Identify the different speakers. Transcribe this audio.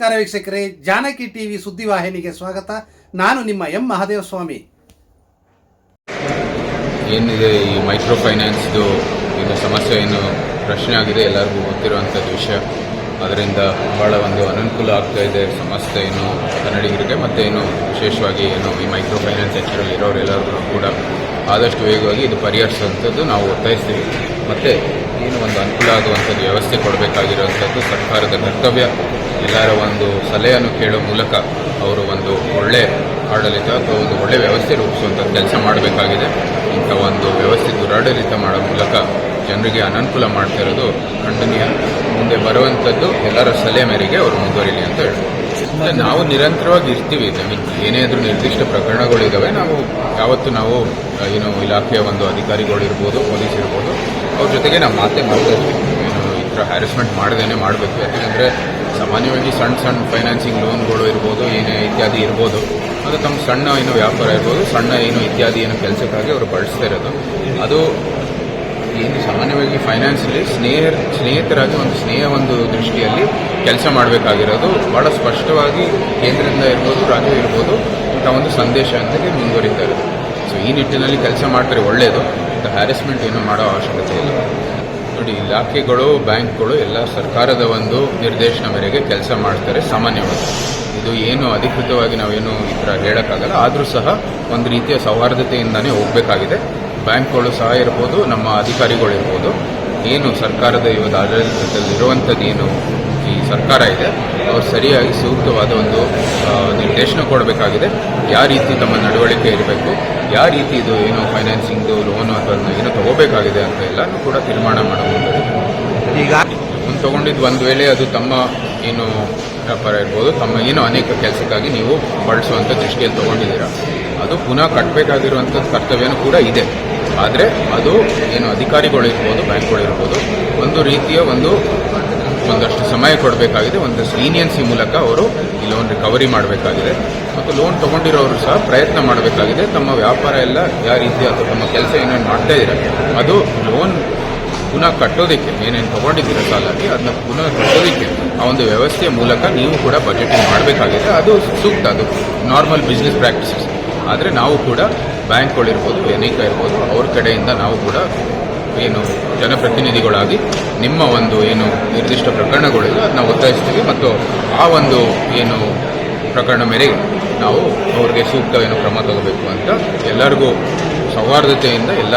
Speaker 1: ವೀಕ್ಷಕರೇ, ಜಾನಕಿ ಟಿವಿ ಸುದ್ದಿವಾಹಿನಿಗೆ ಸ್ವಾಗತ. ನಾನು ನಿಮ್ಮ ಎಂ ಮಹಾದೇವ ಸ್ವಾಮಿ
Speaker 2: ಏನಿದೆ ಈ ಮೈಕ್ರೋ ಫೈನಾನ್ಸ್ದು ಇದು ಸಮಸ್ಯೆ ಏನು? ಪ್ರಶ್ನೆ ಆಗಿದೆ, ಎಲ್ಲರಿಗೂ ಗೊತ್ತಿರುವಂಥದ್ದು ವಿಷಯ. ಅದರಿಂದ ಬಹಳ ಒಂದು ಅನುಕೂಲ ಆಗ್ತಾ ಇದೆ. ಸಮಸ್ಯೆ ಏನು? ಕನ್ನಡಿಗರಿಗೆ ಮತ್ತು ಏನು? ವಿಶೇಷವಾಗಿ ಏನು ಈ ಮೈಕ್ರೋ ಫೈನಾನ್ಸ್ ಸೆಕ್ಟರಲ್ಲಿ ಇರೋರೆಲ್ಲರೂ ಕೂಡ ಆದಷ್ಟು ವೇಗವಾಗಿ ಇದು ಪರಿಹರಿಸುವಂಥದ್ದು ನಾವು ಒತ್ತಾಯಿಸ್ತೀವಿ. ಮತ್ತು ಏನು ಒಂದು ಅನುಕೂಲ ಆಗುವಂಥದ್ದು, ವ್ಯವಸ್ಥೆ ಕೊಡಬೇಕಾಗಿರುವಂಥದ್ದು ಸರ್ಕಾರದ ಕರ್ತವ್ಯ. ಎಲ್ಲರ ಒಂದು ಸಲಹೆಯನ್ನು ಕೇಳೋ ಮೂಲಕ ಅವರು ಒಂದು ಒಳ್ಳೆ ಆಡಳಿತ ಅಥವಾ ಒಂದು ಒಳ್ಳೆ ವ್ಯವಸ್ಥೆ ರೂಪಿಸುವಂಥ ಕೆಲಸ ಮಾಡಬೇಕಾಗಿದೆ. ಇಂಥ ಒಂದು ವ್ಯವಸ್ಥೆ ದುರಾಡಳಿತ ಮಾಡೋ ಮೂಲಕ ಜನರಿಗೆ ಅನನುಕೂಲ ಮಾಡ್ತಾ ಇರೋದು ಖಂಡನೀಯ. ಮುಂದೆ ಬರುವಂಥದ್ದು ಎಲ್ಲರ ಸಲಹೆ ಮೇರೆಗೆ ಅವರು ಮುಂದುವರಿಲಿ ಅಂತ ಮತ್ತೆ ನಾವು ನಿರಂತರವಾಗಿ ಇರ್ತೀವಿ. ಏನೇ ಆದರೂ ನಿರ್ದಿಷ್ಟ ಪ್ರಕರಣಗಳಿದ್ದಾವೆ ನಾವು ಯಾವತ್ತು ನಾವು ಏನು ಇಲಾಖೆಯ ಒಂದು ಅಧಿಕಾರಿಗಳು ಇರ್ಬೋದು, ಪೊಲೀಸ್ ಇರ್ಬೋದು, ಅವ್ರ ಜೊತೆಗೆ ನಾವು ಮಾತೇ ಏನು ಈ ಥರ ಹ್ಯಾರಸ್ಮೆಂಟ್ ಮಾಡದೇನೆ ಮಾಡಬೇಕು. ಯಾಕೆಂದರೆ ಸಾಮಾನ್ಯವಾಗಿ ಸಣ್ಣ ಸಣ್ಣ ಫೈನಾನ್ಸಿಂಗ್ ಲೋನ್ಗಳು ಇರ್ಬೋದು, ಏನೇ ಇತ್ಯಾದಿ ಇರ್ಬೋದು. ಅದು ತಮ್ಮ ಸಣ್ಣ ಏನು ವ್ಯಾಪಾರ ಇರ್ಬೋದು, ಸಣ್ಣ ಏನು ಇತ್ಯಾದಿ ಏನು ಕೆಲಸಕ್ಕಾಗಿ ಅವರು ಬಳಸ್ತಾ ಇರೋದು. ಅದು ಏನು ಸಾಮಾನ್ಯವಾಗಿ ಫೈನಾನ್ಸಲ್ಲಿ ಸ್ನೇಹ, ಸ್ನೇಹಿತರಾಗಿ ಒಂದು ಸ್ನೇಹ ಒಂದು ದೃಷ್ಟಿಯಲ್ಲಿ ಕೆಲಸ ಮಾಡಬೇಕಾಗಿರೋದು. ಬಹಳ ಸ್ಪಷ್ಟವಾಗಿ ಕೇಂದ್ರದಿಂದ ಇರ್ಬೋದು, ರಾಜ್ಯ ಇರ್ಬೋದು, ಇಂಥ ಒಂದು ಸಂದೇಶ ಅಂತ ಮುಂದುವರಿತಾ ಇರೋದು. ಸೊ ಈ ನಿಟ್ಟಿನಲ್ಲಿ ಕೆಲಸ ಮಾಡ್ತಾರೆ ಒಳ್ಳೆಯದು ಮತ್ತು ಹ್ಯಾರಸ್ಮೆಂಟ್ ಏನು ಮಾಡೋ ಅವಶ್ಯಕತೆ ಇಲ್ಲ. ನೋಡಿ, ಇಲಾಖೆಗಳು, ಬ್ಯಾಂಕ್ಗಳು, ಎಲ್ಲ ಸರ್ಕಾರದ ಒಂದು ನಿರ್ದೇಶನ ಮೇರೆಗೆ ಕೆಲಸ ಮಾಡ್ತಾರೆ ಸಾಮಾನ್ಯವಾಗಿ. ಇದು ಏನು ಅಧಿಕೃತವಾಗಿ ನಾವೇನು ಈ ಥರ ಹೇಳೋಕ್ಕಾಗಲ್ಲ. ಆದರೂ ಸಹ ಒಂದು ರೀತಿಯ ಸೌಹಾರ್ದತೆಯಿಂದಾನೇ ಹೋಗಬೇಕಾಗಿದೆ. ಬ್ಯಾಂಕ್ಗಳು ಸಹ ಇರ್ಬೋದು, ನಮ್ಮ ಅಧಿಕಾರಿಗಳು ಇರ್ಬೋದು. ಏನು ಸರ್ಕಾರದ ಇವತ್ತು ಆಡಳಿತದಲ್ಲಿ ಇರುವಂಥದ್ದು ಏನು ಈ ಸರ್ಕಾರ ಇದೆ, ಅವರು ಸರಿಯಾಗಿ ಸೂಕ್ತವಾದ ಒಂದು ನಿರ್ದೇಶನ ಕೊಡಬೇಕಾಗಿದೆ. ಯಾವ ರೀತಿ ತಮ್ಮ ನಡವಳಿಕೆ ಇರಬೇಕು ಯಾವ ರೀತಿ ಇದು ಏನು ಫೈನಾನ್ಸಿಂಗ್ದು ಲೋನು ಅಥವಾ ಏನು ತಗೋಬೇಕಾಗಿದೆ ಅಂತ ಎಲ್ಲನೂ ಕೂಡ ತೀರ್ಮಾನ ಮಾಡಬಹುದು
Speaker 1: ಈಗ
Speaker 2: ಒಂದು ತಗೊಂಡಿದ್ದು ಒಂದು ವೇಳೆ ಅದು ತಮ್ಮ ಏನು ವ್ಯಾಪಾರ ಇರ್ಬೋದು ತಮ್ಮ ಏನು ಅನೇಕ ಕೆಲಸಕ್ಕಾಗಿ ನೀವು ಬಳಸುವಂಥ ದೃಷ್ಟಿಯಲ್ಲಿ ತಗೊಂಡಿದ್ದೀರಾ. ಅದು ಪುನಃ ಕಟ್ಟಬೇಕಾಗಿರುವಂಥ ಕರ್ತವ್ಯನೂ ಕೂಡ ಇದೆ. ಆದರೆ ಅದು ಏನು ಅಧಿಕಾರಿಗಳಿರ್ಬೋದು ಬ್ಯಾಂಕ್ಗಳಿರ್ಬೋದು ಒಂದು ರೀತಿಯ ಒಂದು ಒಂದಷ್ಟು ಸಮಯ ಕೊಡಬೇಕಾಗಿದೆ ಒಂದಷ್ಟು ಲೀನಿಯನ್ಸಿ ಮೂಲಕ ಅವರು ಈ ಲೋನ್ ರಿಕವರಿ ಮಾಡಬೇಕಾಗಿದೆ. ಮತ್ತು ಲೋನ್ ತಗೊಂಡಿರೋರು ಸಹ ಪ್ರಯತ್ನ ಮಾಡಬೇಕಾಗಿದೆ. ತಮ್ಮ ವ್ಯಾಪಾರ ಎಲ್ಲ ಯಾವ ರೀತಿ ಅಥವಾ ತಮ್ಮ ಕೆಲಸ ಏನೇನು ಮಾಡ್ತಾ ಇದ್ದಾರೆ, ಅದು ಲೋನ್ ಪುನಃ ಕಟ್ಟೋದಕ್ಕೆ, ಏನೇನು ತಗೊಂಡಿದ್ದೀರ ಸಾಲಾಗಿ ಅದನ್ನ ಪುನಃ ಕಟ್ಟೋದಕ್ಕೆ ಆ ಒಂದು ವ್ಯವಸ್ಥೆಯ ಮೂಲಕ ನೀವು ಕೂಡ ಬಜೆಟಿಂಗ್ ಮಾಡಬೇಕಾಗಿದೆ. ಅದು ಸೂಕ್ತ, ಅದು ನಾರ್ಮಲ್ ಬಿಸ್ನೆಸ್ ಪ್ರಾಕ್ಟೀಸಸ್ ಆದರೆ ನಾವು ಕೂಡ ಬ್ಯಾಂಕ್ಗಳಿರ್ಬೋದು ಎನೇಕ ಇರ್ಬೋದು, ಅವ್ರ ಕಡೆಯಿಂದ ನಾವು ಕೂಡ ಏನು ಜನಪ್ರತಿನಿಧಿಗಳಾಗಿ ನಿಮ್ಮ ಒಂದು ಏನು ನಿರ್ದಿಷ್ಟ ಪ್ರಕರಣಗಳಿಲ್ಲ ಅದನ್ನ ಒತ್ತಾಯಿಸ್ತೀವಿ ಮತ್ತು ಆ ಒಂದು ಏನು ಪ್ರಕರಣ ಮೇರೆಗೆ ನಾವು ಅವ್ರಿಗೆ ಸೂಕ್ತವೇನು ಕ್ರಮ ತಗೋಬೇಕು ಅಂತ ಎಲ್ಲರಿಗೂ ಸೌಹಾರ್ದತೆಯಿಂದ ಎಲ್ಲ